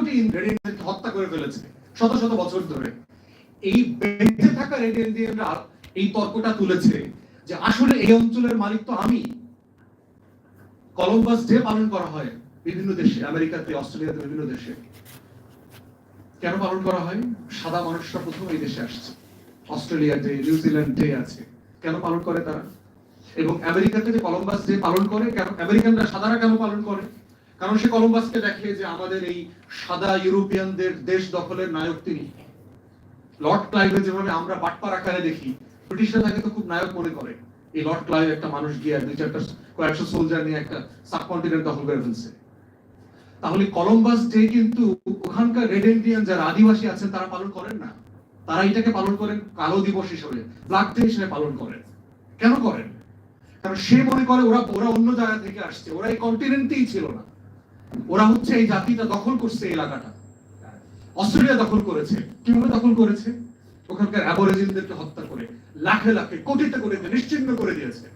কোটি হত্যা করে ফেলেছে, শত শত বছর ধরে। এই বেঁচে থাকা রেড ইন্ডিয়ানরা এই তর্কটা তুলেছে যে আসলে এই অঞ্চলের মালিক তো আমি। কলম্বাস ডে পালন করা হয় বিভিন্ন দেশে, আমেরিকাতে, অস্ট্রেলিয়াতে বিভিন্ন দেশে। কেন পালন করা হয়? সাদা মানুষরা প্রথম এই দেশে আসছে। অস্ট্রেলিয়াতে, নিউজিল্যান্ডে আছে। কেন পালন করে তারা? এবং আমেরিকাতে যে কলম্বাস ডে পালন করে, কেন আমেরিকানরা সাদারা কেন পালন করে? কারণ সে কলম্বাসকে দেখে যে আমাদের এই সাদা ইউরোপিয়ানদের দেশ দখলের নায়ক তিনি। লর্ড ক্লাইভে যেভাবে আমরা বাটপার আকারে দেখি, ব্রিটিশরা তাকে তো খুব নায়ক মনে করে। এই লর্ড ক্লাইভ একটা মানুষ গিয়ে দুই চারটা কয়েকশো সোলজার নিয়ে একটা সাবকন্টিনেন্ট দখল করে ফেলছে। তাহলে কলম্বাস ডে কিন্তু ওখানকার রেড ইন্ডিয়ান যারা আদিবাসী আছেন, তারা পালন করেন না। তারা এটাকে পালন করেন কালো দিবস হিসেবে, ব্ল্যাক ডে হিসেবে পালন করেন। কেন করেন? কারণ সে মনে করে ওরা ওরা অন্য জায়গা থেকে আসছে, ওরা এই কন্টিনেন্টেই ছিল না। ওরা হচ্ছে এই জাতিটা দখল করছে এলাকাটা। অস্ট্রেলিয়া দখল করেছে। কীভাবে দখল করেছে? ওখানকার অ্যাবরিজিনদেরকে হত্যা করে, লাখে লাখে, কোটিতে করে নিশ্চিন্ন করে দিয়েছে।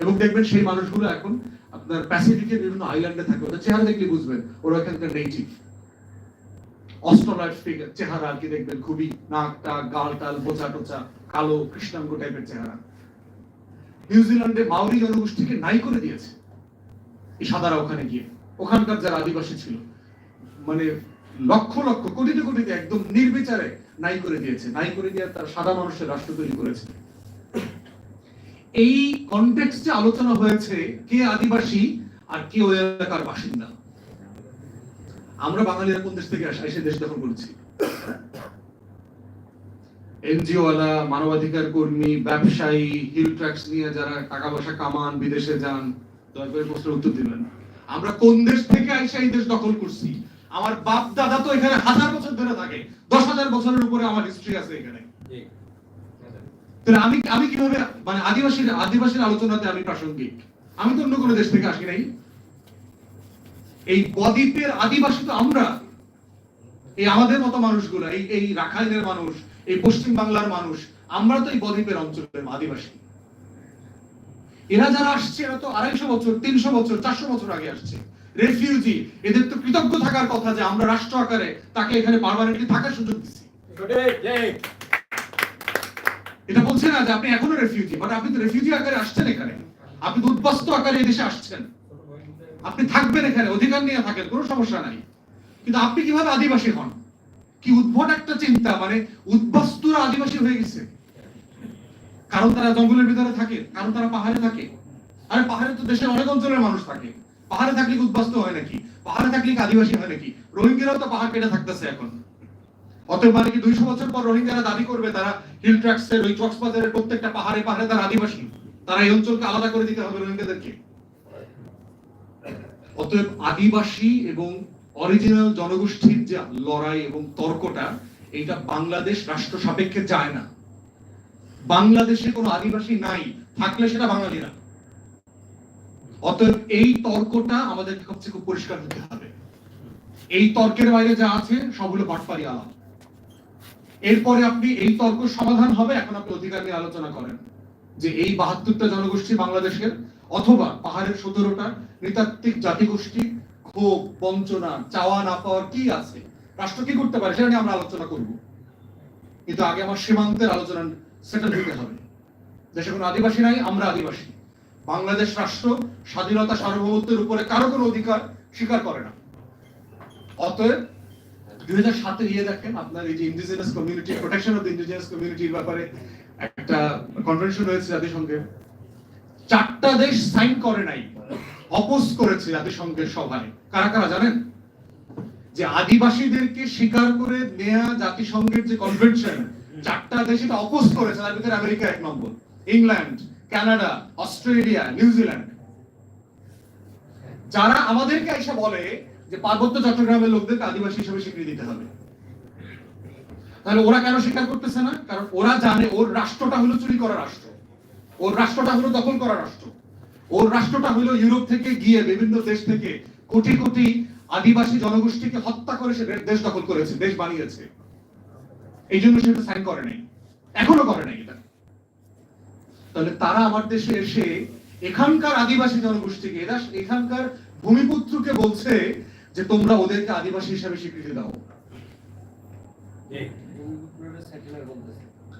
এবং দেখবেন সেই মানুষগুলো এখন আপনার প্যাসিফিকের বিভিন্ন আইল্যান্ডে থাকে, ওদের চেহারা দেখলে বুঝবেন, ওরা এখানকার নেটিভ অস্ট্রোলাইট ফিগার চেহারা আর কি দেখবেন, খুবই নাক, টাক, গাল টাল, বোচা টোচা, কালো, কৃষ্ণাঙ্গ টাইপের চেহারা। নিউজিল্যান্ডে মাউরি জনগোষ্ঠীকে নাই করে দিয়েছে। এই সাদারা ওখানে গিয়ে। ওখানকার যারা আদিবাসী ছিল মানে লক্ষ লক্ষ, কোটিতে কোটিতে একদম নির্বিচারে নাই করে দিয়েছে। নাই করে দিয়ে তার সাদা মানুষের রাষ্ট্র তৈরি করেছে। এই কনটেক্সটে আলোচনা হয়েছে কে আদিবাসী আর কে ওই এলাকার বাসিন্দা। আমরা বাঙালিরা কোন দেশ থেকে আসা দেশ দখল করেছি? এনজিও ওয়ালা মানবাধিকার কর্মী, ব্যবসায়ী হিল ট্র্যাক্স নিয়ে যারা টাকা পয়সা কামান, বিদেশে যান, দয়া করে প্রশ্নের উত্তর দিবেন। আমরা কোন দেশ থেকে আইসা এই দেশ দখল করছি? আমার বাপ দাদা তো এখানে হাজার বছর ধরে থাকে। দশ হাজার বছরের উপরে আমার হিস্ট্রি আছে এখানে। তাহলে আমি আমি কীভাবে মানে আদিবাসীর আদিবাসীর আলোচনাতে আমি প্রাসঙ্গিক? আমি তো অন্য কোনো দেশ থেকে আসি নাই। এই বদ্বীপের আদিবাসী তো আমরা। এই আমাদের মতো মানুষগুলো এই এই রাখাইনের মানুষ এই পশ্চিম বাংলার মানুষ আমরা তো এই বদ্বীপের অঞ্চলের আদিবাসী। এরা যারা আসছে, এরা তো আড়াইশো বছর, তিনশো বছর, চারশো বছর আগে আসছে। রেফিউজি এদের তো কৃতজ্ঞ থাকার কথা যে আমরা রাষ্ট্র আকারে তাকে এখানে পার্মানেন্টলি থাকার সুযোগ দিচ্ছি এটা বলছে না যে আপনি এখনও রেফিউজি মানে আপনি তো রেফিউজি আকারে আসছেন এখানে। আপনি তো উদ্বাস্ত আকারে এই দেশে আসছেন। আপনি থাকবেন এখানে, অধিকার নিয়ে থাকেন, কোনো সমস্যা নাই। কিন্তু আপনি কীভাবে আদিবাসী হন? কি উদ্ভট একটা চিন্তা মানে উদ্বাস্তুরা আদিবাসী হয়ে গেছে। কারণ তারা জঙ্গলের ভিতরে থাকে, কারণ তারা পাহাড়ে থাকে। আরে পাহাড়ে তো দেশের অনেক অঞ্চলের মানুষ থাকে। পাহাড়ে থাকলে উদ্বাস্ত হয় নাকি? পাহাড়ে থাকলে আদিবাসী হয় নাকি? রোহিঙ্গারাও তো পাহাড় কেটে থাকতেছে এখন। অতএব মানে কি দুইশো বছর পর রোহিঙ্গারা দাবি করবে তারা হিল ওই প্রত্যেকটা পাহাড়ে পাহাড়ে তারা আদিবাসী। তারা এই অঞ্চলকে আলাদা করে দিতে হবে রোহিঙ্গাদেরকে। অতএব আদিবাসী এবং অরিজিনাল জনগোষ্ঠীর যে লড়াই এবং তর্কটা, এইটা বাংলাদেশ রাষ্ট্র সাপেক্ষে যায় না। বাংলাদেশে কোনো আদিবাসী নাই, থাকলে সেটা বাঙালিরা। অতএব এই তর্কটা আমাদের হচ্ছে খুব পরিষ্কার হতে হবে। এই তর্কের বাইরে যা আছে সবগুলো বাটপারি আলাপ। এরপরে আপনি এই তর্ক সমাধান হবে, এখন আপনি অধিকার নিয়ে আলোচনা করেন যে এই বাহাত্তরটা জনগোষ্ঠী বাংলাদেশের, অথবা পাহাড়ের সতেরোটা নৃতাত্ত্বিক জাতিগোষ্ঠী, ক্ষোভ, বঞ্চনা, চাওয়া না পাওয়ার কি আছে? রাষ্ট্র কি করতে পারে, সেটা নিয়ে আমরা আলোচনা করব। কিন্তু আগে আমার সীমান্তের আলোচনা সেটেল হতে হবে। দেশে কোনো আদিবাসী নাই, আমরা আদিবাসী। বাংলাদেশ রাষ্ট্র স্বাধীনতা সার্বভৌমত্বের উপরে কারও কোনো অধিকার স্বীকার করে না। অতএব দুই হাজার সাতের ইয়ে দেখেন, আপনার এই যে indigenous community protection of indigenous কমিউনিটির ব্যাপারে একটা কনভেনশন হয়েছে জাতিসংঘে চারটা দেশ সাইন করে নাই অপোজ করেছে জাতিসংঘের সভায়। কারা কারা জানেন? যে আদিবাসীদেরকে স্বীকার করে নেয়া জাতিসংঘের যে কনভেনশন চারটা দেশ এটা অপোজ করেছে, তার ভিতরে আমেরিকা এক নম্বর, England, Canada, Australia, New Zealand. যারা আমাদেরকে এসে বলে যে পার্বত্য চট্টগ্রামের লোকদেরকে আদিবাসী হিসেবে স্বীকৃতি দিতে হবে। তাহলে ওরা কেন স্বীকার করতেছে না? কারণ ওরা জানে ওর রাষ্ট্রটা হলো চুরি করা রাষ্ট্র। ওর রাষ্ট্রটা হলো দখল করা রাষ্ট্র। ওর রাষ্ট্রটা হলো ইউরোপ থেকে গিয়ে বিভিন্ন দেশ থেকে কোটি কোটি আদিবাসী জনগোষ্ঠীকে হত্যা করে সে দেশ দখল করেছে, দেশ বানিয়েছে। এই জন্য সেটা সাইন করে নাই। এখনও করে নাই এটা। তাহলে তারা আমার দেশে এসে এখানকার আদিবাসী জনগোষ্ঠীকে এরা এখানকার ভূমিপুত্রকে বলছে যে তোমরা ওদেরকে আদিবাসী হিসাবে স্বীকৃতি দাও।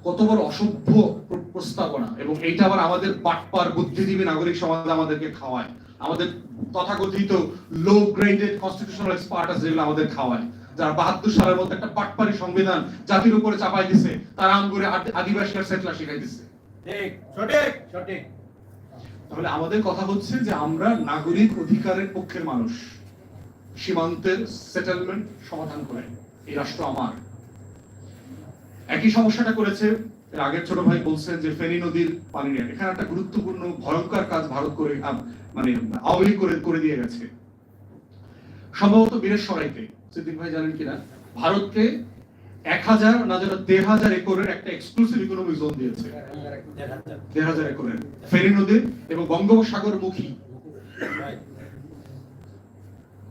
কত বড় অসভ্য প্রস্তাবনা। এবং এইটা আবার আমাদের বাটপার বুদ্ধিজীবী নাগরিক সমাজ আমাদেরকে খাওয়ায়। আমাদের তথাকথিত লো গ্রেডেড কনস্টিটিউশনাল এক্সপার্ট আছে যেগুলো আমাদের খাওয়ায়। যারা বাহাত্তর সালের মধ্যে একটা বাটপারি সংবিধান জাতির উপরে চাপাই দিছে তারা আঙ্গুরে আদি- আদিবাসী আর সেটলা শিখাই দিছে। তাহলে আমাদের কথা হচ্ছে যে আমরা নাগরিক অধিকারের পক্ষের মানুষ। সীমান্তের সেটেলমেন্ট সমাধান করে এই রাষ্ট্র আমার। একই সমস্যাটা করেছে এর আগের ছোট ভাই বলছেন যে ফেনী নদীর পানি নিয়ে। এখানে একটা গুরুত্বপূর্ণ ভয়ঙ্কর কাজ ভারত করে মানে আওয়ামী করে করে দিয়ে গেছে। সম্ভবত বীরের সরাইতে সিদ্দিক ভাই জানেন কিনা? ভারতকে এক হাজার না যেন দেড় হাজার একরের একটা এক্সক্লুসিভ ইকোনমিক জোন দিয়েছে। দেড় হাজার একরের। ফেনী নদীর এবং বঙ্গোপসাগর মুখী।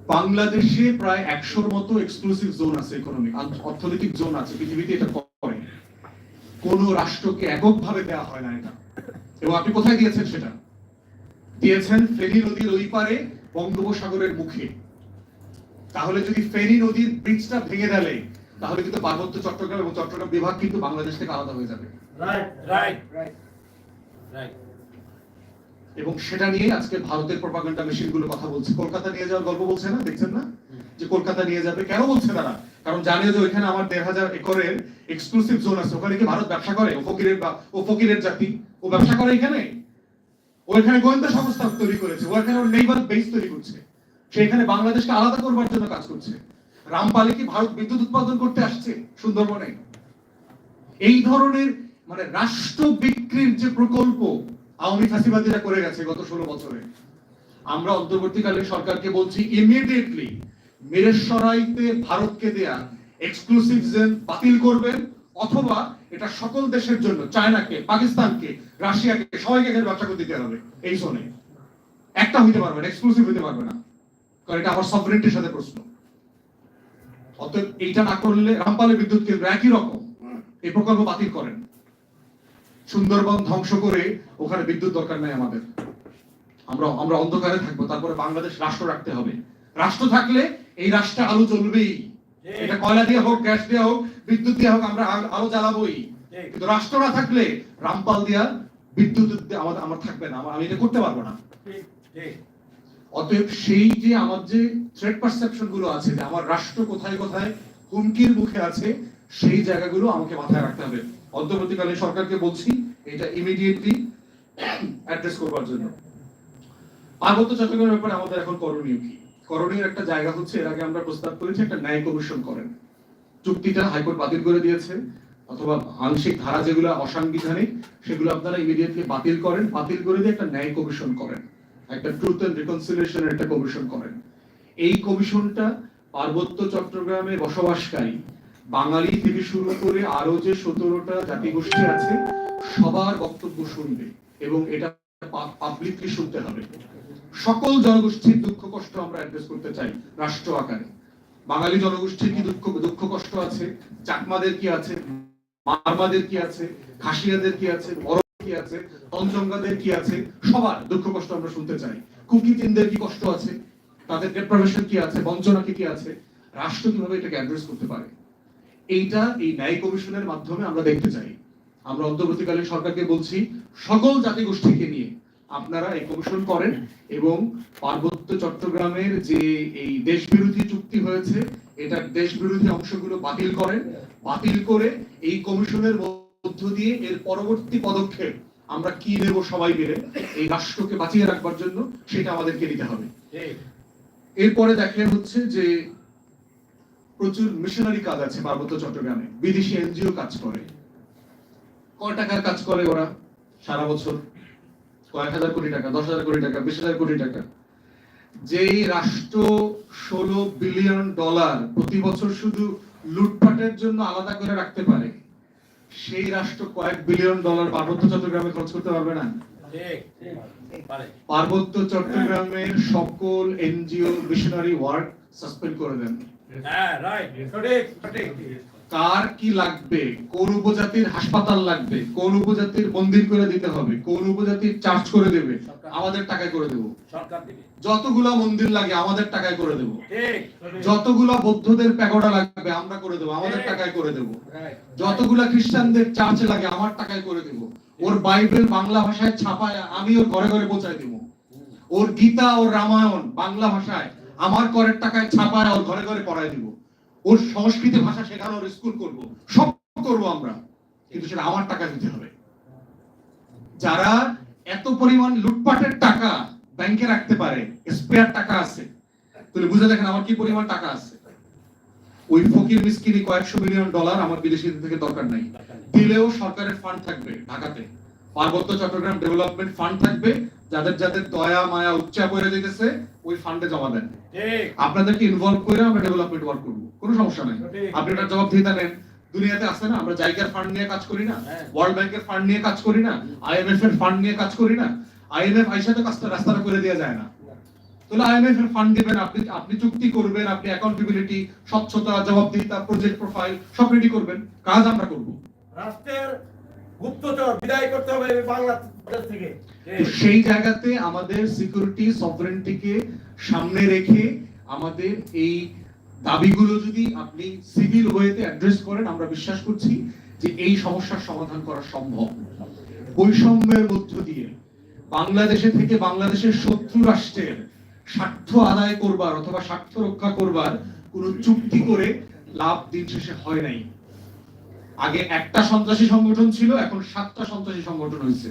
বাংলাদেশে প্রায় একশোর মতো এক্সক্লুসিভ জোন আছে ইকোনমিক অর্থনৈতিক জোন আছে, পৃথিবীতে এটা করে। কোন রাষ্ট্রকে এককভাবে দেওয়া হয় না এটা। এবং আপনি কোথায় দিয়েছেন সেটা? দিয়েছেন ফেনী নদীর ওই পারে বঙ্গোপসাগরের মুখে। তাহলে যদি ফেনী নদীর ব্রিজটা ভেঙে দেয় তাহলে কিন্তু পার্বত্য চট্টগ্রাম এবং চট্টগ্রাম বিভাগ কিন্তু বাংলাদেশ থেকে আলাদা হয়ে যাবে। এবং সেটা নিয়ে আজকে ভারতের প্রপাগান্ডা মেশিনগুলো কথা বলছে। কলকাতা নিয়ে যাওয়ার গল্প বলছে না? দেখছেন না? যে কলকাতা নিয়ে যাবে। কেন বলছে তারা? কারণ জানে যে ওইখানে আমার দেড় হাজার একরের এক্সক্লুসিভ জোন আছে। ওখানে কি ভারত ব্যবসা করে। ও ফকিরের বা ও ফকিরের জাতি। ও ব্যবসা করে এখানে? ও এখানে গোয়েন্দা সংস্থা তৈরি করেছে। ও এখানে ওর নেইবার বেস তৈরি করছে। সে এখানে বাংলাদেশকে আলাদা করবার জন্য কাজ করছে। রামপালে কি ভারত বিদ্যুৎ উৎপাদন করতে আসছে সুন্দরবনে? এই ধরনের মানে রাষ্ট্র বিক্রির যে প্রকল্প আওয়ামী ফাঁসিবাদীরা করে গেছে গত ষোলো বছরে। আমরা অন্তর্বর্তীকালে সরকারকে বলছি ইমিডিয়েটলি মিরেশ্বরাইতে ভারতকে দেয়া এক্সক্লুসিভ জেন বাতিল করবেন, অথবা এটা সকল দেশের জন্য, চায়নাকে, পাকিস্তানকে, রাশিয়াকে, সবাইকে এখানে ব্যবসা করতে দিতে হবে এই জোনে একটা হইতে পারবে না এক্সক্লুসিভ হইতে পারবে না। কারণ এটা আমার সফরেন্টির সাথে প্রশ্ন। অতএব এইটা না করলে রামপালে বিদ্যুৎ কেন্দ্র একই রকম। এই প্রকল্প বাতিল করেন। সুন্দরবন ধ্বংস করে ওখানে বিদ্যুৎ দরকার নাই আমাদের। আমরা আমরা অন্ধকারে থাকব তারপরে বাংলাদেশ রাষ্ট্র রাখতে হবে। রাষ্ট্র থাকলে এই রাষ্ট্রে আলো জ্বলবেই। এটা কয়লা দিয়ে হোক গ্যাস দিয়ে হোক বিদ্যুৎ দিয়ে হোক আমরা আলো- জ্বালাবোই। কিন্তু রাষ্ট্র না থাকলে রামপাল দিয়া বিদ্যুৎ আমার আমার থাকবে না। আমি এটা করতে পারব না। অতএব সেই যে আমার যে থ্রেড পারসেপশনগুলো আছে যে আমার রাষ্ট্র কোথায় কোথায় হুমকির মুখে আছে, সেই জায়গাগুলো আমাকে মাথায় রাখতে হবে। অন্তর্বর্তীকালীন সরকারকে বলছি, এটা ইমিডিয়েটলি অ্যাড্রেস করবার জন্য। পার্বত্য চট্টগ্রামের ব্যাপারে আমাদের এখন করণীয় কি? করণীয় একটা জায়গা হচ্ছে, এর আগে আমরা প্রস্তাব করেছি, একটা ন্যায় কমিশন করেন। চুক্তিটা হাইকোর্ট বাতিল করে দিয়েছে, অথবা আংশিক ধারা যেগুলো অসাংবিধানিক, সেগুলো আপনারা ইমিডিয়েটলি বাতিল করেন। বাতিল করে দিয়ে একটা ন্যায় কমিশন করেন। একটা ট্রুথ এন্ড রিকনসিলিয়েশন একটা কমিশন করেন। এই কমিশনটা পার্বত্য চট্টগ্রামে বসবাসকারী বাঙালি থেকে শুরু করে আরও যে সতেরোটা জাতিগোষ্ঠী আছে, সবার বক্তব্য শুনবে এবং এটা পাবলিকলি শুনতে হবে। সকল জনগোষ্ঠীর দুঃখ কষ্ট আমরা অ্যাড্রেস করতে চাই রাষ্ট্র আকারে। বাঙালি জনগোষ্ঠীর কি দুঃখ দুঃখ কষ্ট আছে? চাকমাদের কি আছে? মারমাদের কি আছে? খাসিয়াদের কি আছে? বড় কি আছে? তঞ্চঙ্গাদের কি আছে? সবার দুঃখ কষ্ট আমরা শুনতে চাই। কুকি চিনদের কি কষ্ট আছে? তাদের কি আছে? কি আছে? রাষ্ট্র কীভাবে এটাকে অ্যাড্রেস করতে পারে? এইটা এই ন্যায় কমিশনের মাধ্যমে আমরা দেখতে চাই। আমরা অন্তর্বর্তীকালীন সরকারকে বলছি, সকল জাতিগোষ্ঠীকে নিয়ে আপনারা এই কমিশন করেন এবং পার্বত্য চট্টগ্রামের যে এই দেশ বিরোধী চুক্তি হয়েছে এটা দেশ বিরোধী অংশগুলো বাতিল করেন। বাতিল করে এই কমিশনের মধ্য দিয়ে এর পরবর্তী পদক্ষেপ আমরা কি নেব সবাই মিলে এই রাষ্ট্রকে বাঁচিয়ে রাখবার জন্য সেটা আমাদেরকে নিতে হবে। এরপরে দেখেন হচ্ছে যে প্রচুর মিশনারি কাজ আছে পার্বত্য চট্টগ্রামে। বিদেশি এনজিও কাজ করে। কয় টাকার কাজ করে ওরা সারা বছর? কয়েক হাজার কোটি টাকা, দশ হাজার কোটি টাকা, বিশ হাজার কোটি টাকা। যেই রাষ্ট্র ষোলো বিলিয়ন ডলার প্রতি বছর শুধু লুটপাটের জন্য আলাদা করে রাখতে পারে সেই রাষ্ট্র কয়েক বিলিয়ন ডলার পার্বত্য চট্টগ্রামে খরচ করতে পারবে না? পার্বত্য চট্টগ্রামের সকল এনজিও মিশনারি ওয়ার্ক সাসপেন্ড করে দেন। হ্যাঁ রাইট। কার কি লাগবে? কোন উপজাতির হাসপাতাল লাগবে? কোন উপজাতির মন্দির করে দিতে হবে? কোন উপজাতির চার্জ করে দেবে? আমাদের টাকায় করে দেব। যতগুলা মন্দির লাগে আমাদের টাকায় করে দেব। যতগুলা বৌদ্ধদের প্যাগোডা লাগবে আমরা করে দেবো আমাদের টাকায় করে দেব। যতগুলা খ্রিস্টানদের চার্চ লাগে আমার টাকায় করে দেব। ওর বাইবেল বাংলা ভাষায় ছাপায় আমি ওর ঘরে ঘরে পৌঁছায় দেব। ওর গীতা ওর রামায়ণ বাংলা ভাষায় আমার করের টাকায় ছাপায় ওর ঘরে ঘরে পড়ায় দিব। ওর সংস্কৃত ভাষা শেখানো ওর স্কুল করব, সব করব আমরা, কিন্তু সেটা আমার টাকা দিতে হবে। যারা এত পরিমাণ লুটপাটের টাকা ব্যাংকে রাখতে পারে স্পেয়ার টাকা আছে, তাহলে বুঝে দেখেন আমার কি পরিমাণ টাকা আছে। ওই ফকির মিসকিনি কয়েকশো মিলিয়ন ডলার আমার বিদেশিদের থেকে দরকার নাই। দিলেও সরকারের ফান্ড থাকবে ঢাকাতে। পার্বত্য চট্টগ্রাম ডেভেলপমেন্ট ফান্ড থাকবে যাদের যাদের দয়া মায়া উচ্চা করে দিতেছে ওই ফান্ডে জমা দেন। আপনাদেরকে ইনভলভ করে আমরা ডেভেলপমেন্ট ওয়ার্ক করব কোনো সমস্যা নাই। আপনি এটার জবাব দিতে নেন। দুনিয়াতে আছে না আমরা জায়গার ফান্ড নিয়ে কাজ করি না। ওয়ার্ল্ড ব্যাংকের ফান্ড নিয়ে কাজ করি না আইএমএফ এর ফান্ড নিয়ে কাজ করি না আইএমএফ আইসা তো কাজটা রাস্তাটা করে দেওয়া যায় না। তাহলে আইএমএফ এর ফান্ড দিবেন আপনি আপনি চুক্তি করবেন আপনি অ্যাকাউন্টেবিলিটি স্বচ্ছতা জবাবদিহিতা প্রজেক্ট প্রোফাইল সব রেডি করবেন। কাজ আমরা করব। রাষ্ট্রের গুপ্তচর বিদায় করতে হবে বাংলাদেশ থেকে। সেই জায়গাতে আমাদের সিকিউরিটি, সফরেন্টিকে সামনে রেখে আমাদের এই দাবিগুলো যদি আপনি সিভিল ওয়েতে অ্যাড্রেস করেন, আমরা বিশ্বাস করছি যে এই সমস্যার সমাধান করা সম্ভব। বৈষম্যের মধ্য দিয়ে বাংলাদেশে থেকে বাংলাদেশের শত্রু রাষ্ট্রের স্বার্থ আদায় করবার অথবা স্বার্থ রক্ষা করবার কোনো চুক্তি করে লাভ দিন শেষে হয় নাই। আগে একটা সন্ত্রাসী সংগঠন ছিল এখন সাতটা সন্ত্রাসী সংগঠন হয়েছে।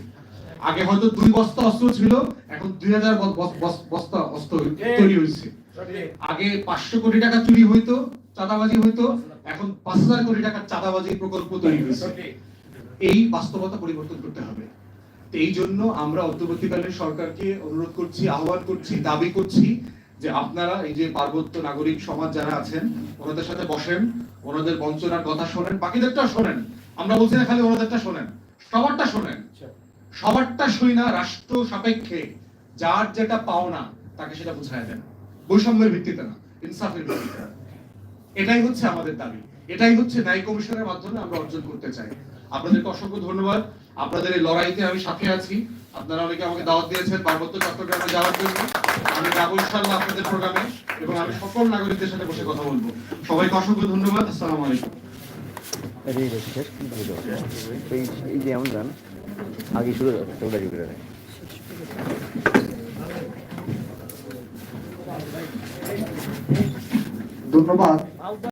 আগে হয়তো দুই বস্তা অস্ত্র ছিল এখন দুই হাজার বস্তা অস্ত্র তৈরি হয়েছে। আগে পাঁচশো কোটি টাকা চুরি হইতো চাঁদাবাজি হইতো এখন পাঁচ হাজার কোটি টাকার চাঁদাবাজি প্রকল্প তৈরি হয়েছে। এই বাস্তবতা পরিবর্তন করতে হবে। এই জন্য আমরা অন্তর্বর্তীকালীন সরকারকে অনুরোধ করছি আহ্বান করছি দাবি করছি যে আপনারা এই যে পার্বত্য নাগরিক সমাজ যারা আছেন ওনাদের সাথে বসেন ওনাদের বঞ্চনার কথা শোনেন বাকিদেরটা শোনেন। আমরা বলছি না খালি ওনাদেরটা শোনেন সবারটা শোনেন। সবারটা শুই না রাষ্ট্র সাপেক্ষে যার যেটা পাওনা তাকে সেটা বুঝায় দেন। বৈষম্যের ভিত্তিতে না ইনসাফের ভিত্তিতে। এটাই হচ্ছে আমাদের দাবি। এটাই হচ্ছে ন্যায় কমিশনের মাধ্যমে আমরা অর্জন করতে চাই। আপনাদেরকে অসংখ্য ধন্যবাদ। আপনাদের এই লড়াইতে আমি সাথে আছি। আপনারা অনেকে আমাকে দাওয়াত দিয়েছেন পার্বত্য চট্টগ্রামে যাওয়ার জন্য। আমি যাব ইনশাল্লাহ আপনাদের প্রোগ্রামে এবং আমি সকল নাগরিকদের সাথে বসে কথা বলব। সবাইকে অসংখ্য ধন্যবাদ। আসসালামু আলাইকুম। এই যে এমন গান আগে শুরু চৌধারি করে ধন্যবাদ।